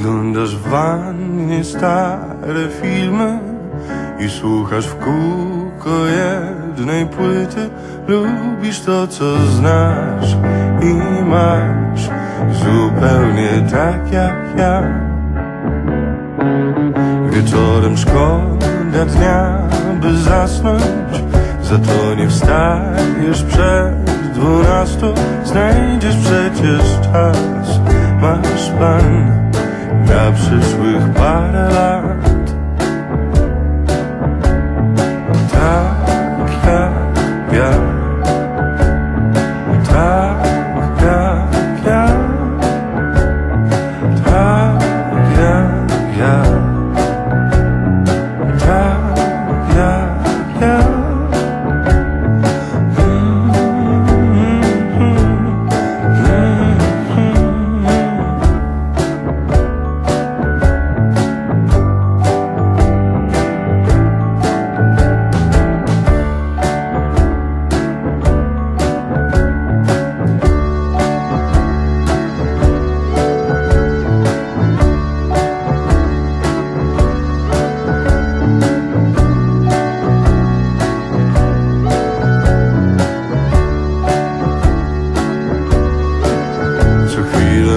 Oglądasz w wannie stare filmy i słuchasz w kółko jednej płyty. Lubisz to, co znasz i masz zupełnie tak jak ja. Wieczorem szkoda dnia, by zasnąć Za to nie wstajesz przed dwunastą Znajdziesz przecież czas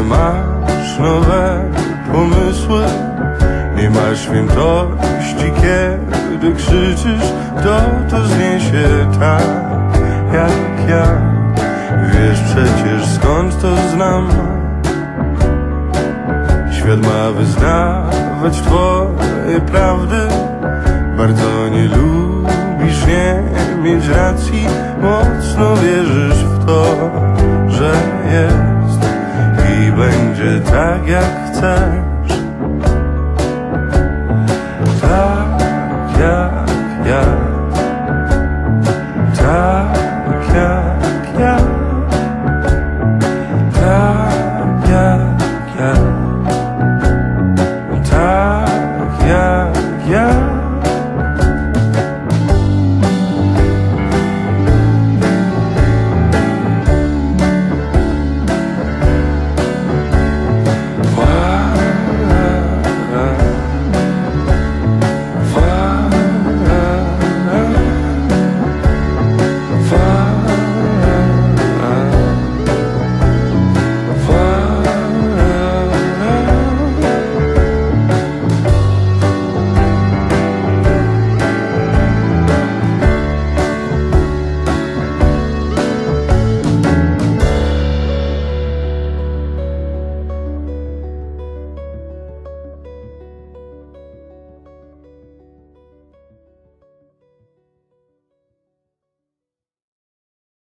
masz nowe pomysły Nie ma świętości, kiedy krzyczysz Kto to zniesie tak jak ja. Wiesz przecież skąd to znam? Świat ma wyznawać twoje prawdy. Bardzo nie lubisz nie mieć racji. Mocno wierzysz w to, że jest się tak jak chcesz. Tak jak ja. Tak jak ja. Tak jak ja. Tak jak ja.